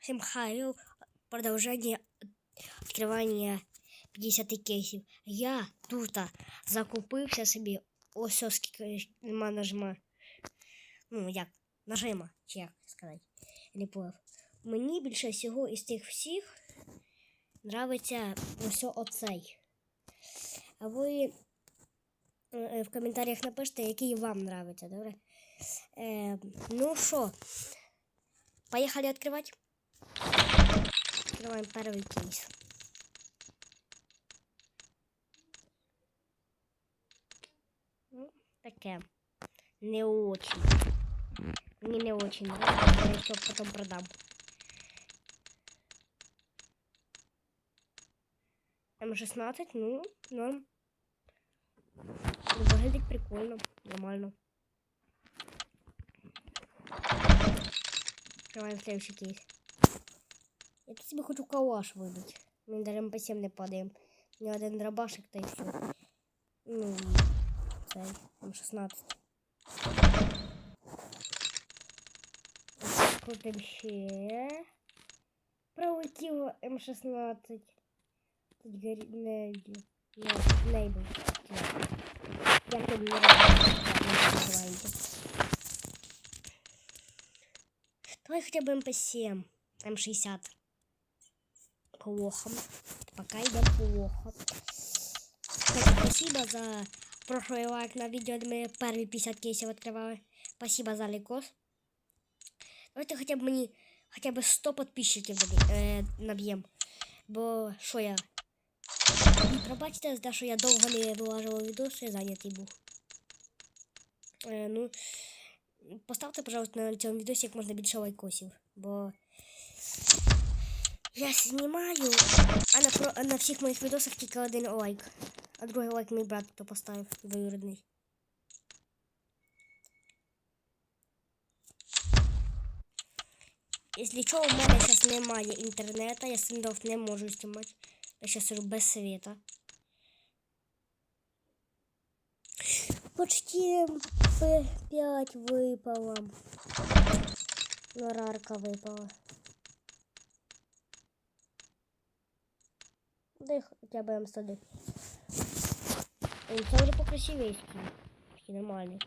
Всем хай, продолжение открывання 50 кейсів. Я тут закупився собі ось ось скільки нема. Ну, як, нажима, чи як сказати. Не поняв. Мені більше всього із тих всіх нравиться ось оцей. А ви е, в коментарях напишите, який вам нравиться, добре? Е, ну що, поїхали відкривати? Открываем первый кейс. Ну, таке. Не очень. Мне не очень нравится, я еще потом продам. М16, ну, норм. Выглядит прикольно, нормально. Открываем следующий кейс. Я тут собі хочу калаш вибити. Мені даже МП7 не падає. У мене один дробашик та й все. Ну, цей М16. Крутим ще. Пролетіло М16. Тут горі... Не... Не... Нейбл. Як тут не називаєте? Давай хотя бы МП7. М60. Плохо. Пока идет плохо. Кстати, спасибо за прошлый лайк на видео, где мы первые 50 кейсов открывали. Спасибо за лайкос. Давайте хотя бы мне хотя бы 100 подписчиков э, наб'єм. Бо що я? І пробачте, за що я довго не вилажував відос, я зайнятий був. Е, ну, поставте, пожалуйста, на цьому відосі як можна більше лайкосів, бо я знімаю, а на, про, а на всіх моїх відосах тільки один лайк. А другий лайк мій брат то поставив двоюрідний. Якщо що, у мене зараз немає інтернету, я стендов не можу знімати. Я зараз сижу без света. Почти П5 выпало. Но рарка выпала. Да и хотя бы М101. Это уже покрасивее скин. Почти нормальный.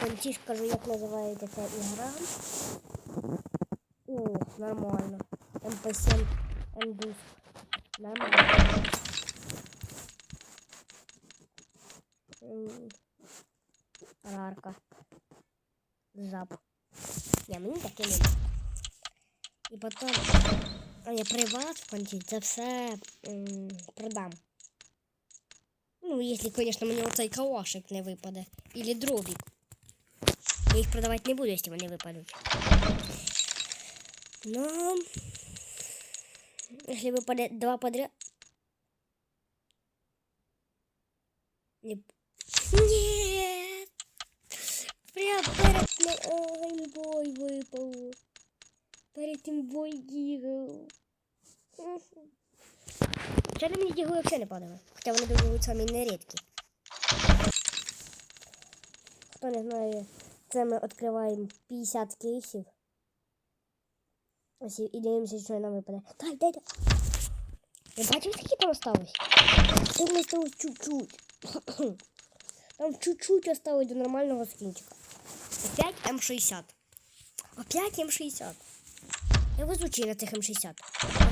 Кончи скажу, як називається ця ігра. О, нормально. МП7 М2. Нормально. Рарка. Зап. Не, мені таке не. І потім, а я при вас кончить, це все м, продам. Ну, якщо, звісно, мені оцей калашик не випаде. Или дробик. Я їх продавати не буду, якщо вони випадуть. Ну, если выпадет два подряд... Не... Нет! Прям перед геймбой выпал. Перед геймбой дігл. Вчора мені дігли взагалі не падали. Хоча вони дуже самі нерідкі. Хто не знає, це ми відкриваємо 50 кейсів. Ось і дивимося, що нам випаде. Дай, дай, дай. Я бачив, скільки там осталось? Там осталось чуть-чуть. Там чуть-чуть осталось до нормального скинчика. Опять М60. Опять М60. Я везучий на цих М60.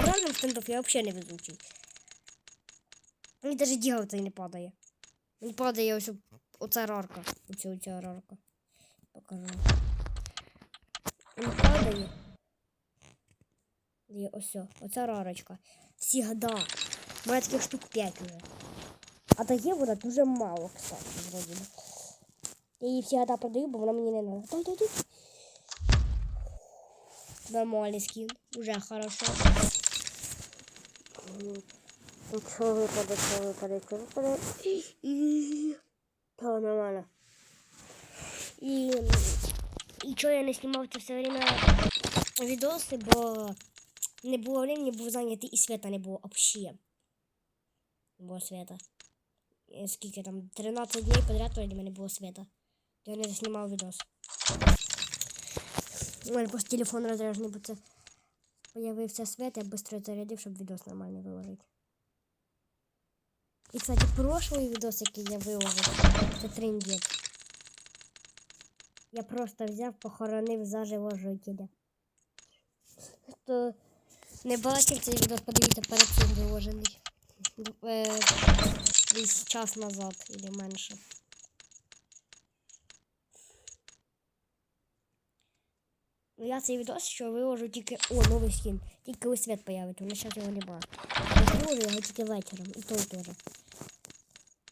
А стендов я взагалі не везучий. Мені навіть дігав цей не падає. Мені падає ось оця рарка. Оця оця рарка. Покажу. Не падає. І ось, оця рарочка. Всігда. У мене таких штук 5 уже. А дає вона дуже мало, кстати, вроді. би. Я її всегда продаю, бо вона мені не надо. Дай, дай, дай. Нормальный скин. Уже хорошо. Что выпадет, что выпадет, что выпадет. Да, нормально. И, и что я не снимал это все время відоси, бо не було времени, був зайнятий і света не було взагалі. Не було света. е, скільки там, 13 днів подряд в мене було світа. Я не знімав відос. У мене просто телефон розряджений, бо це появився світ, я швидко зарядив, щоб відос нормально виложити. І, кстати, прошлий відос, який я виложив, це трендець. Я просто взяв, похоронив заживо жителя. Хто не бачив цей відос, подивіться перед цим виложений. Десь час назад, або менше. Ну, Я цей відос, що виложу тільки. О, новий скін. Тільки коли світ появиться, у мене зараз його немає. Я виложу його тільки вечором. І той теж.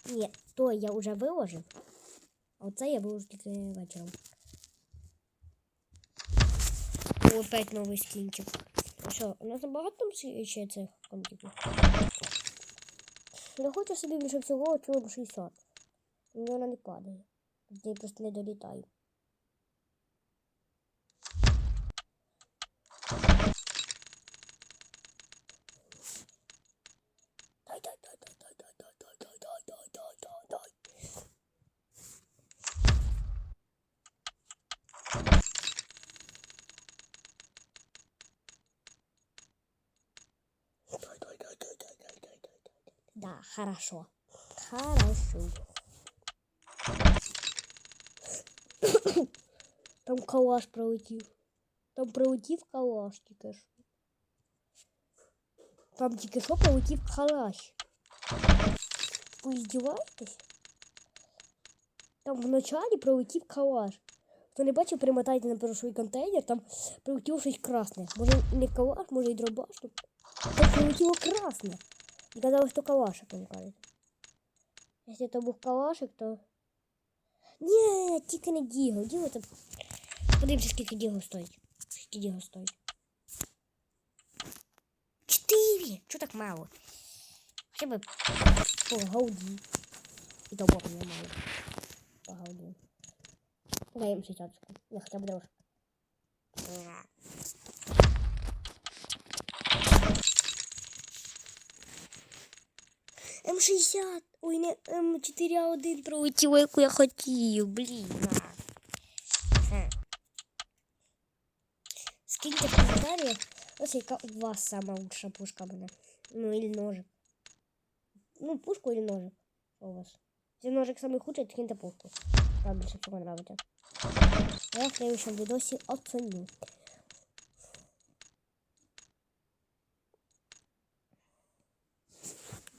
Ні, той я вже виложив. А оце я виложу тільки вечором. О, опять новий скінчик. Що, у нас набагато ще цих контиків? Я хочу собі більше всього чого 60. Мені вона не падає. Я просто не долітаю. Хорошо. Хорошо. Там калаш пролетів. Там пролетів калаш тільки що. Там тільки що пролетів калаш. Ви здіваєтесь? Там вначалі пролетів калаш. Хто не бачив, перемотайте на перший контейнер, там прилетіло щось красне. Може не калаш, може і дробаш. Там там прилетіло красне. І казали, що калашик, вони кажуть. Якщо це був калашик, то... Ні, тільки не діго. Діго це... Подивимося, скільки діго стоїть. Скільки діго стоїть. Чотири! Чого так мало? Хоча б по голді. І то бопа не мало. По голді. Даємо шістяточку. Я хоча б дорожку. М60. Ой, не М4А1 пролетіло, яку я хотів. Блін. Скиньте в коментарях, ось яка у вас сама лучша пушка буде. Ну, или ножик. Ну, пушку или ножик. Что у вас? Если ножик самый худший, то киньте пушку. Вам больше всего нравится. Я в следующем видосе оценю.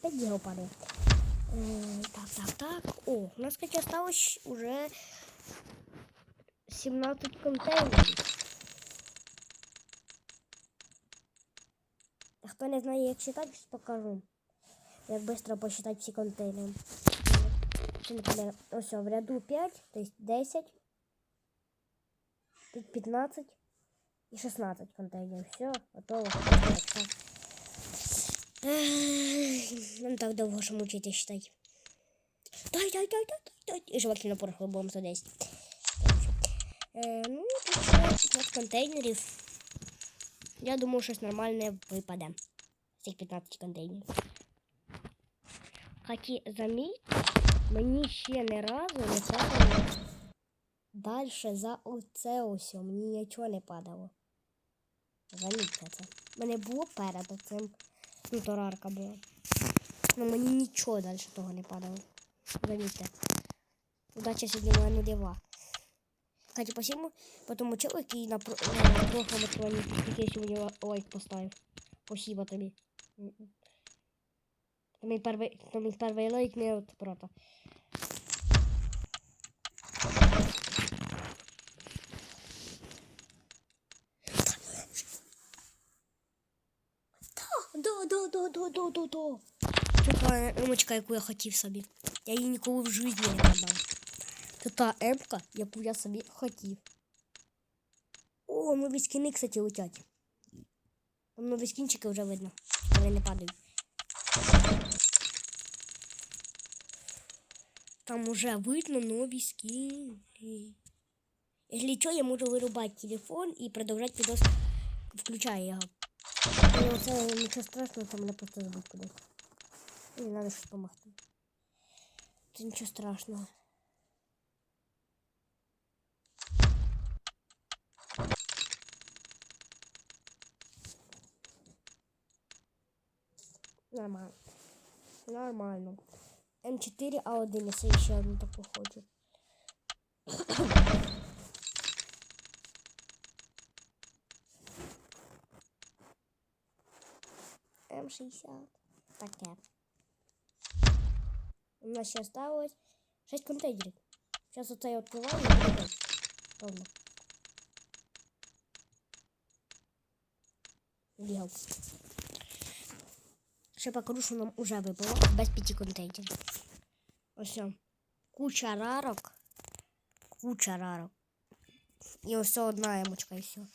Опять дело падает. М, Так, так, так. О, у нас, кстати, осталось уже 17 контейнерів. А Хто не знає, як читати, покажу. Як швидко посчитати всі контейнери. Це, наприклад, ось в ряду 5, то есть 10, тут 15 і 16 контейнерів. Все, готово. Нам так довго що мучити считати. Дай, дай, дай, дай, дай, дай. І желательно пороху будемо 110. Е, ну, тут ще 15 контейнерів. Я думаю, щось нормальне випаде. З цих 15 контейнерів. Хоча, заміть, мені ще не разу не падало далі за оце ось. Мені нічого не падало. Замітьте це. Мене було перед цим. Ну, торарка була. Ну мені нічого далі того не падало. Замітьте. Удача сьогодні моя нулева. Кстати, спасибо по тому чоловіку, на, про... на прошлому троні, який сьогодні лайк поставив. Спасибо тобі. Мій перший, лайк не от прота. Да, да, да, да, да, да, да. Це та емочка, яку я хотів собі. Я її ніколи в житті не продам. Це та емка, яку я собі хотів. О, нові скини, кстати, летять. Там нові скінчики вже видно. Вони не падають. Там уже видно нові скини. Якщо що, я можу вирубати телефон і продовжати відос, включаю його. Ну, це нічого страшного, це мене просто забудь кудись. Мені треба щось допомогти. Це нічого страшного. Нормально. Нормально. М4, А1, я ще одну таку хочу. М60. Таке. У нас ще осталось 6 контейнерів. Зараз оце я відкриваю і. Ровно. Бігав. Ще покажу, що нам уже випало без п'яти контейнерів. Ось. Куча рарок. Куча рарок. І ось одна емочка і все.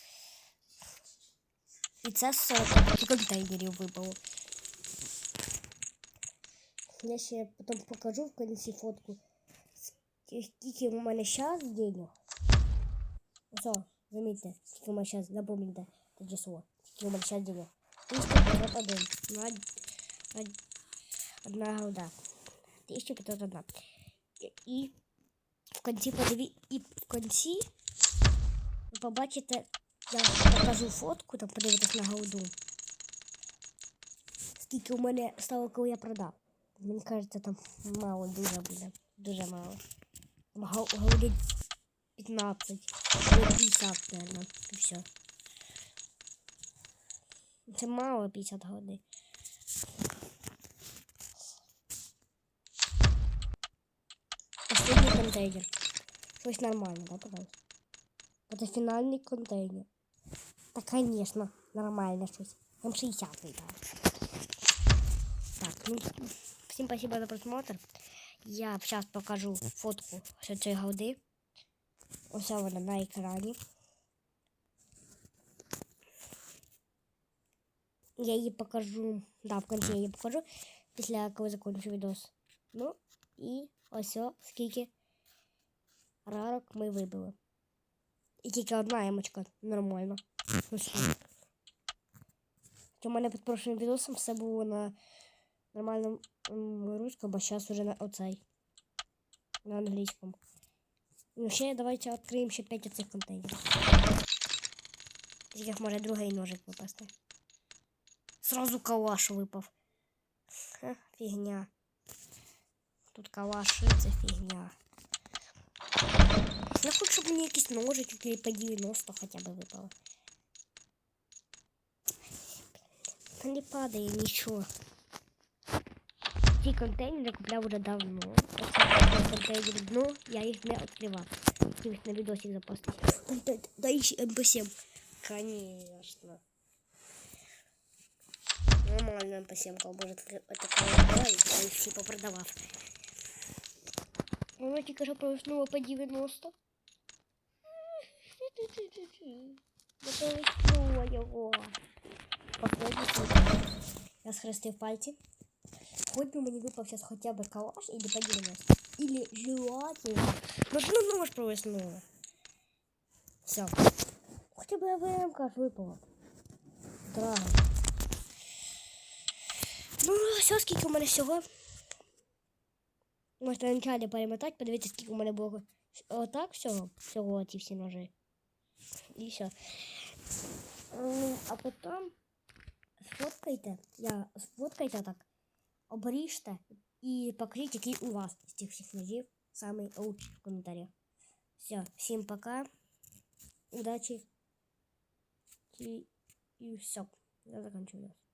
І це 40 контейнерів випало. Я ще потім покажу в кінці фотку, скільки у мене зараз денег. Ось, замітьте, скільки у мене зараз, запомните, це число. Скільки у мене зараз денег. 1501. На, на, одна голда. 1501. І- І в кінці подиві... І в кінці ви побачите, я покажу фотку, там подивитись на голду. Скільки у мене стало, коли я продав. Мені кажеться, там мало дуже буде. Дуже мало. Голди 15. 50, наверное. І все. Це мало 50 голди. Останній контейнер. Щось нормально, да, пожалуйста? Это финальный контейнер. Да, конечно, нормально щось. М60 выбрал. Так, ну, всем спасибо за просмотр. Я сейчас покажу фотку цієї голди. Ось вона на екрані. Я її покажу. Да, в кінці я її покажу. Після коли закончу відос. Ну, і ось о, скільки рарок ми вибили. І тільки одна емочка. Нормально. Ну? У мене під прошлим відосом все було на нормальному русском, а зараз уже на оцей. На англійському. Ну, ще давайте відкриємо ще 5 оцих контейнерів. З яких може другий ножик випасти. Сразу калаш випав. Ха, фігня. Тут калаши, це фігня. Я хочу, щоб мені якісь ножички по 90 хоча б випало. Та не падає нічого. Ці контейнери купляв вже давно. Оце контейнери дно, я їх не відкривав. Хотів на відосик запостити. Дай, дай, дай ще МП7. Конечно. Нормально МП7, может, это я їх всі попродавав. Воно тільки що проснуло по 90. Запориснула його. Последній случай. Я схрестив пальці. Хоч би мені випав зараз хоча б калаш или по 90. Или желательно. Ну, ну нож проснуло. Все. Хоча б АВМ ж випало. Драго. Ну, все, скільки у мене всього. Можете на началі перемотати, подивитися, скільки у мене було. Отак всього. Всього ці всі ножи. І все. Ну, А потім сфоткайте. Я сфоткайте так. Обріжте і покажіть, який у вас з цих всіх ножів самий лучший в коментарях. Все, всім пока. Удачі. І, і все. Я заканчиваю.